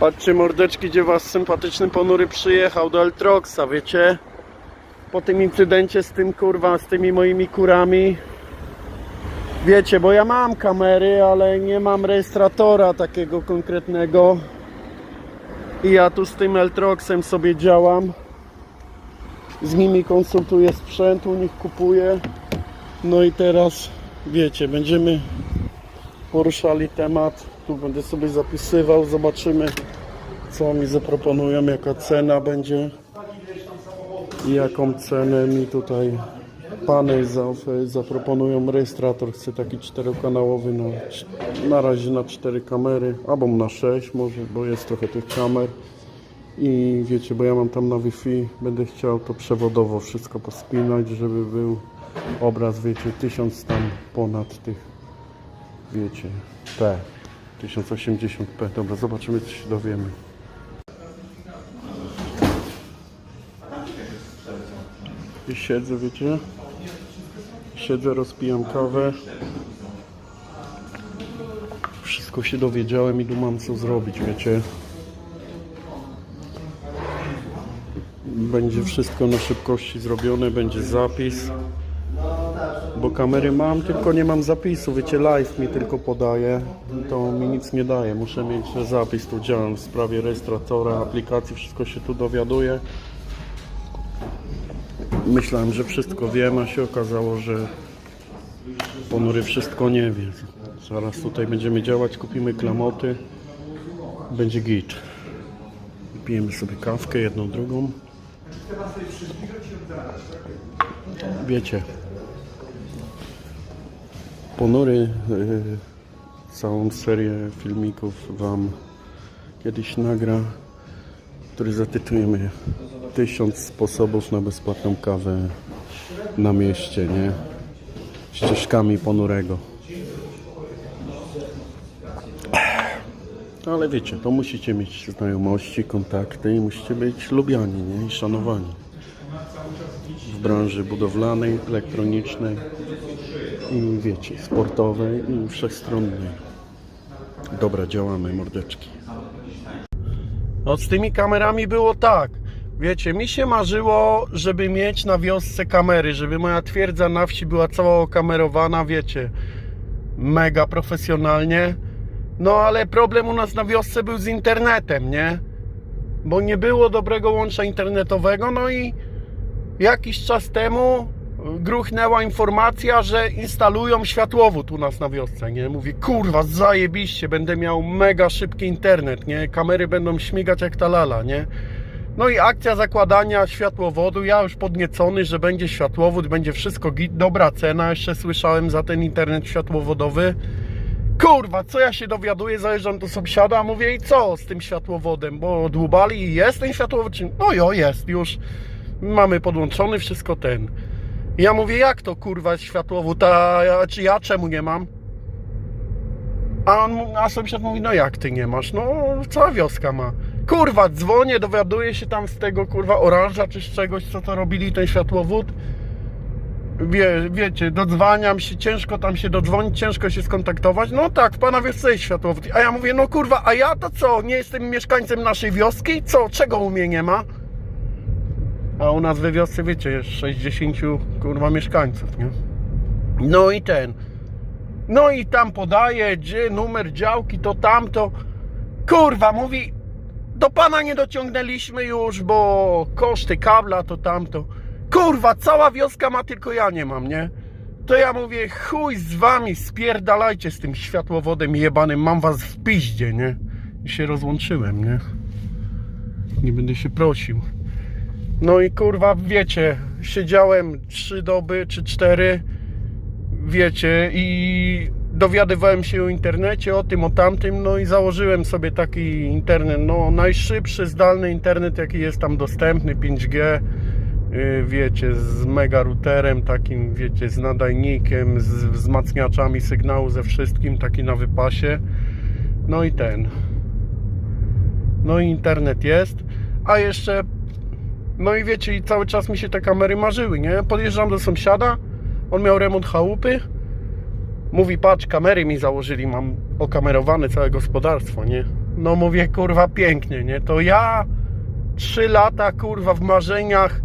Patrzcie mordeczki, gdzie was sympatyczny ponury przyjechał do Eltroxa, wiecie? Po tym incydencie z tym kurwa, z tymi moimi kurami. Wiecie, bo ja mam kamery, ale nie mam rejestratora takiego konkretnego. I ja tu z tym Eltroxem sobie działam. Z nimi konsultuję sprzęt, u nich kupuję. No i teraz, wiecie, będziemy poruszali temat. Tu będę sobie zapisywał, zobaczymy co mi zaproponują, jaka cena będzie i jaką cenę mi tutaj pany zaproponują. Rejestrator chcę taki czterokanałowy na, cz- na razie na cztery kamery, albo na sześć może, bo jest trochę tych kamer. I wiecie, bo ja mam tam na Wi-Fi, będę chciał to przewodowo wszystko pospinać, żeby był obraz, wiecie, tysiąc tam ponad tych, wiecie, P, 1080p. Dobra, zobaczymy, co się dowiemy. I siedzę, wiecie, siedzę, rozpijam kawę. Wszystko się dowiedziałem i dumam, co zrobić, wiecie. Będzie wszystko na szybkości zrobione, będzie zapis. Bo kamery mam, tylko nie mam zapisu. Wiecie, live mi tylko podaje. To mi nic nie daje. Muszę mieć zapis. Tu działam w sprawie rejestratora, aplikacji, wszystko się tu dowiaduję. Myślałem, że wszystko wiem, a się okazało, że ponury wszystko nie wie. Zaraz tutaj będziemy działać, kupimy klamoty. Będzie git. Pijemy sobie kawkę, jedną, drugą. Wiecie, ponury y, całą serię filmików wam kiedyś nagra, który zatytułujemy Tysiąc sposobów na bezpłatną kawę na mieście, nie? Ścieżkami ponurego. Ale wiecie, to musicie mieć znajomości, kontakty i musicie być lubiani, nie? I szanowani. W branży budowlanej, elektronicznej i wiecie, sportowej i wszechstronnej. Dobra, działamy, mordeczki. No z tymi kamerami było tak. Wiecie, mi się marzyło, żeby mieć na wiosce kamery, żeby moja twierdza na wsi była cała okamerowana, wiecie, mega profesjonalnie. No ale problem u nas na wiosce był z internetem, nie? Bo nie było dobrego łącza internetowego, no i jakiś czas temu gruchnęła informacja, że instalują światłowód u nas na wiosce, nie? Mówię, kurwa, zajebiście, będę miał mega szybki internet, nie? Kamery będą śmigać jak ta lala, nie? No i akcja zakładania światłowodu, ja już podniecony, że będzie światłowód, będzie wszystko git, dobra cena, jeszcze słyszałem za ten internet światłowodowy. Kurwa, co ja się dowiaduję, zajeżdżam do sąsiada, mówię i co z tym światłowodem, bo dłubali jest ten światłowód, czy... no jo, jest już, mamy podłączony, wszystko ten. Ja mówię, jak to kurwa światłowód, a ja, czy ja czemu nie mam? A, on, a sąsiad mówi, no jak ty nie masz? No cała wioska ma. Kurwa, dzwonię, dowiaduję się tam z tego kurwa oranża czy z czegoś, co to robili ten światłowód. Wie, wiecie, dodzwaniam się, ciężko tam się dodzwonić, ciężko się skontaktować. No tak, w pana wiosce jest światłowód. A ja mówię, no kurwa, a ja to co? Nie jestem mieszkańcem naszej wioski? Co? Czego u mnie nie ma? A u nas we wiosce, wiecie, jest 60 kurwa mieszkańców, nie? No i ten. No i tam podaje, gdzie numer działki, to tamto. Kurwa, mówi, do pana nie dociągnęliśmy już, bo koszty kabla, to tamto. Kurwa, cała wioska ma, tylko ja nie mam, nie? To ja mówię, chuj z wami, spierdalajcie z tym światłowodem jebanym, mam was w piździe, nie? I się rozłączyłem, nie? Nie będę się prosił. No i kurwa, wiecie, siedziałem trzy doby czy cztery, wiecie, i dowiadywałem się o internecie, o tym, o tamtym, no i założyłem sobie taki internet, no najszybszy zdalny internet, jaki jest tam dostępny, 5G, yy, wiecie, z mega routerem, takim, wiecie, z nadajnikiem, z wzmacniaczami sygnału, ze wszystkim, taki na wypasie, no i ten. No i internet jest, a jeszcze no i wiecie, i cały czas mi się te kamery marzyły, nie? Podjeżdżam do sąsiada, on miał remont chałupy. Mówi, patrz, kamery mi założyli, mam okamerowane całe gospodarstwo, nie? No mówię, kurwa, pięknie, nie? To ja trzy lata, kurwa, w marzeniach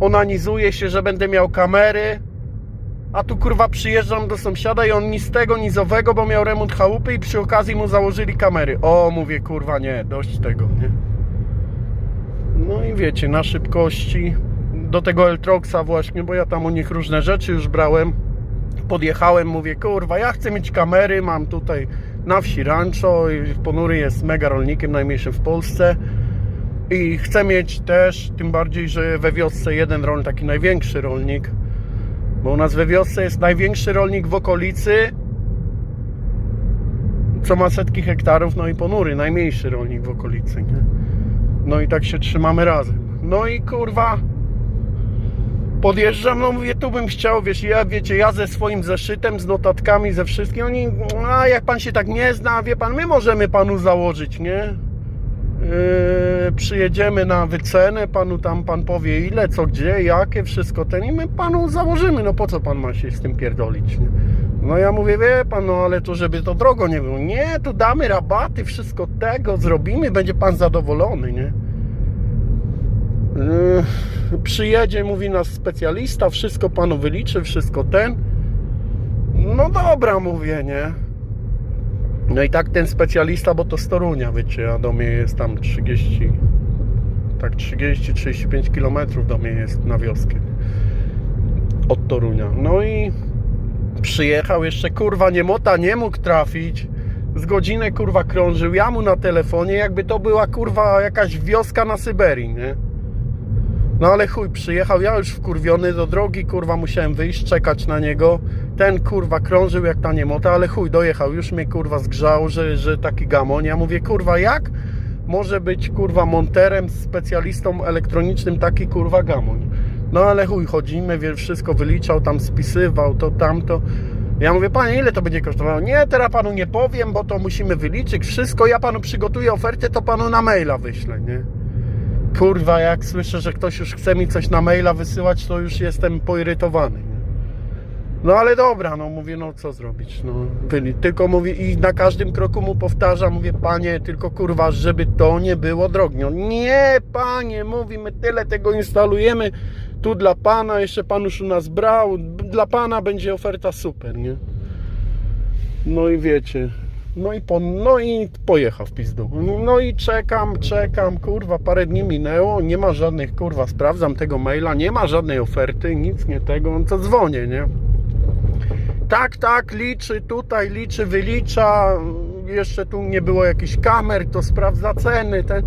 onanizuję się, że będę miał kamery, a tu, kurwa, przyjeżdżam do sąsiada i on ni z tego, ni owego, bo miał remont chałupy i przy okazji mu założyli kamery. O, mówię, kurwa, nie, dość tego, nie? No i wiecie, na szybkości do tego Eltroxa właśnie, bo ja tam u nich różne rzeczy już brałem. Podjechałem, mówię, kurwa, ja chcę mieć kamery, mam tutaj na wsi rancho i Ponury jest mega rolnikiem, najmniejszym w Polsce. I chcę mieć też, tym bardziej, że we wiosce jeden rolnik, taki największy rolnik, bo u nas we wiosce jest największy rolnik w okolicy, co ma setki hektarów, no i Ponury, najmniejszy rolnik w okolicy, nie? No i tak się trzymamy razem. No i kurwa, podjeżdżam, no mówię, tu bym chciał, wiesz, ja wiecie, ja ze swoim zeszytem, z notatkami, ze wszystkim, oni, a jak pan się tak nie zna, wie pan, my możemy panu założyć, nie? Yy, przyjedziemy na wycenę, panu tam pan powie ile, co, gdzie, jakie, wszystko ten i my panu założymy, no po co pan ma się z tym pierdolić, nie? No ja mówię, wie pan, no ale to żeby to drogo nie było. Nie, tu damy rabaty, wszystko tego zrobimy, będzie pan zadowolony, nie? Yy, przyjedzie, mówi nas specjalista, wszystko panu wyliczy, wszystko ten. No dobra, mówię, nie? No i tak ten specjalista, bo to z Torunia, wiecie, a do mnie jest tam 30, tak 30-35 km do mnie jest na wioskę. Od Torunia. No i przyjechał jeszcze, kurwa, niemota nie mógł trafić. Z godzinę, kurwa, krążył. Ja mu na telefonie, jakby to była, kurwa, jakaś wioska na Syberii, nie? No ale chuj, przyjechał, ja już wkurwiony do drogi, kurwa, musiałem wyjść, czekać na niego. Ten, kurwa, krążył jak ta niemota, ale chuj, dojechał, już mnie, kurwa, zgrzał, że, że taki gamoń. Ja mówię, kurwa, jak może być, kurwa, monterem, specjalistą elektronicznym taki, kurwa, gamoń? No ale chuj, chodzimy, wie, wszystko wyliczał, tam spisywał, to, tamto. Ja mówię, panie, ile to będzie kosztowało? Nie, teraz panu nie powiem, bo to musimy wyliczyć wszystko. Ja panu przygotuję ofertę, to panu na maila wyślę, nie? Kurwa, jak słyszę, że ktoś już chce mi coś na maila wysyłać, to już jestem poirytowany. Nie? No ale dobra, no mówię, no co zrobić, no. Tylko mówię i na każdym kroku mu powtarzam, mówię, panie, tylko kurwa, żeby to nie było drogie. On, nie, panie, mówi, my tyle tego instalujemy, tu dla pana, jeszcze pan już u nas brał, dla pana będzie oferta super, nie? No i wiecie, no i, po, no i pojechał w pizdu. No i czekam, czekam, kurwa, parę dni minęło, nie ma żadnych, kurwa, sprawdzam tego maila, nie ma żadnej oferty, nic nie tego, no to dzwonię, nie? Tak, tak, liczy tutaj, liczy, wylicza, jeszcze tu nie było jakichś kamer, to sprawdza ceny, ten...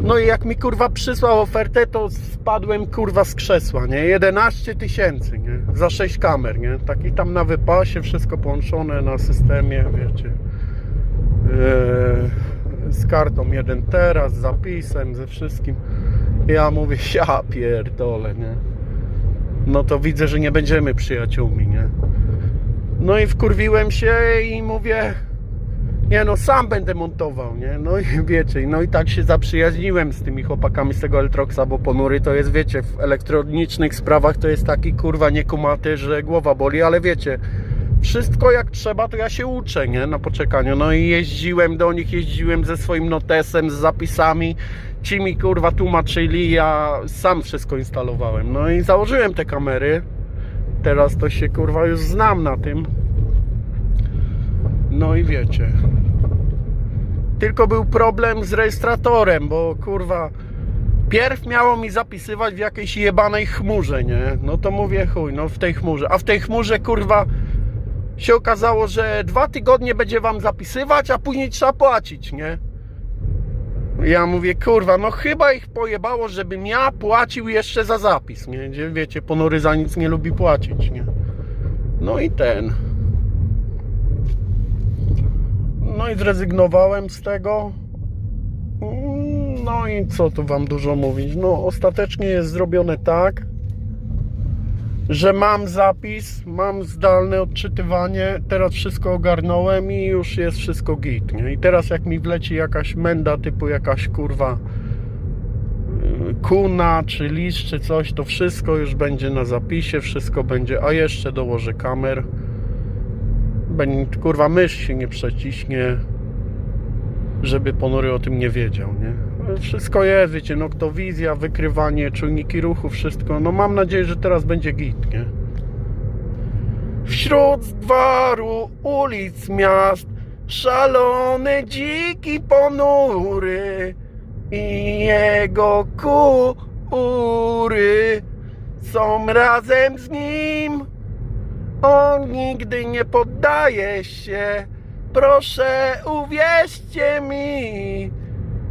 No i jak mi kurwa przysłał ofertę, to spadłem kurwa z krzesła, nie? 11 tysięcy, nie? Za 6 kamer, nie? Taki tam na wypasie, wszystko połączone na systemie, wiecie. Eee, z kartą 1 teraz, z zapisem, ze wszystkim. Ja mówię, ja pierdolę, nie? No to widzę, że nie będziemy przyjaciółmi, nie? No i wkurwiłem się i mówię, nie no, sam będę montował, nie? No i wiecie, no i tak się zaprzyjaźniłem z tymi chłopakami z tego Eltroxa, bo ponury to jest, wiecie, w elektronicznych sprawach to jest taki kurwa niekumaty, że głowa boli, ale wiecie, wszystko jak trzeba, to ja się uczę, nie? Na poczekaniu. No i jeździłem do nich, jeździłem ze swoim notesem, z zapisami. Ci mi kurwa tłumaczyli, ja sam wszystko instalowałem. No i założyłem te kamery. Teraz to się kurwa już znam na tym. No i wiecie. Tylko był problem z rejestratorem, bo kurwa. Pierw miało mi zapisywać w jakiejś jebanej chmurze, nie? No to mówię chuj, no w tej chmurze. A w tej chmurze kurwa się okazało, że dwa tygodnie będzie wam zapisywać, a później trzeba płacić, nie? Ja mówię, kurwa, no chyba ich pojebało, żebym ja płacił jeszcze za zapis, nie? Gdzie, wiecie, ponury za nic nie lubi płacić, nie? No i ten. No i zrezygnowałem z tego. No i co tu wam dużo mówić? No ostatecznie jest zrobione tak, że mam zapis, mam zdalne odczytywanie, teraz wszystko ogarnąłem i już jest wszystko git, nie? I teraz jak mi wleci jakaś menda typu jakaś kurwa kuna, czy list, czy coś, to wszystko już będzie na zapisie, wszystko będzie, a jeszcze dołożę kamer. Kurwa, mysz się nie przeciśnie. żeby ponury o tym nie wiedział, nie? Wszystko jest, wiecie, noktowizja, wykrywanie, czujniki ruchu, wszystko. No mam nadzieję, że teraz będzie git, nie? Wśród gwaru ulic miast Szalony, dziki, ponury I jego kury Są razem z nim On nigdy nie poddaje się Proszę uwierzcie mi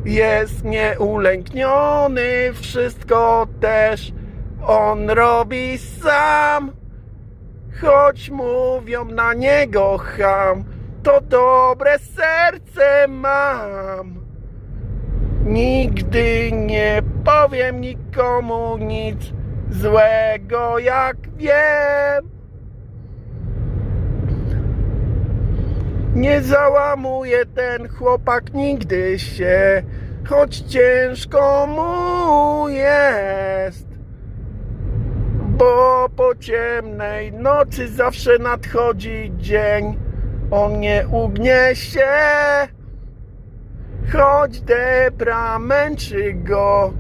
Jest nieulękniony Wszystko też On robi sam Choć mówią na niego ham, to dobre serce mam. Nigdy nie powiem nikomu nic złego, jak wiem. Nie załamuje ten chłopak nigdy się, choć ciężko mu jest bo po ciemnej nocy zawsze nadchodzi dzień. On nie ugnie się, choć depra męczy go.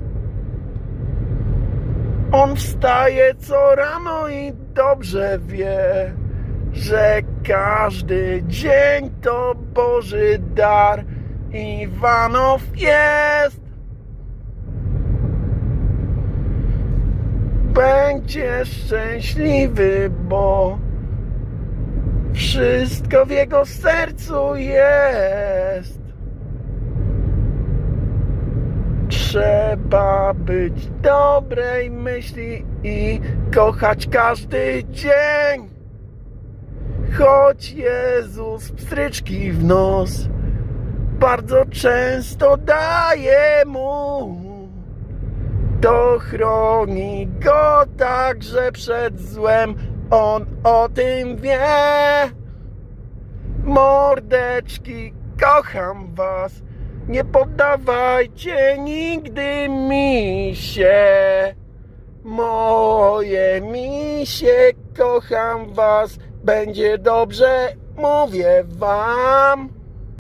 On wstaje co rano i dobrze wie, że każdy dzień to Boży dar. Iwanow jest. będzie szczęśliwy, bo wszystko w jego sercu jest. Trzeba być dobrej myśli i kochać każdy dzień. Choć Jezus pstryczki w nos bardzo często daje mu to chroni go także przed złem. On o tym wie. Mordeczki, kocham was. Nie poddawajcie nigdy mi się. Moje misie, kocham was. Będzie dobrze, mówię wam.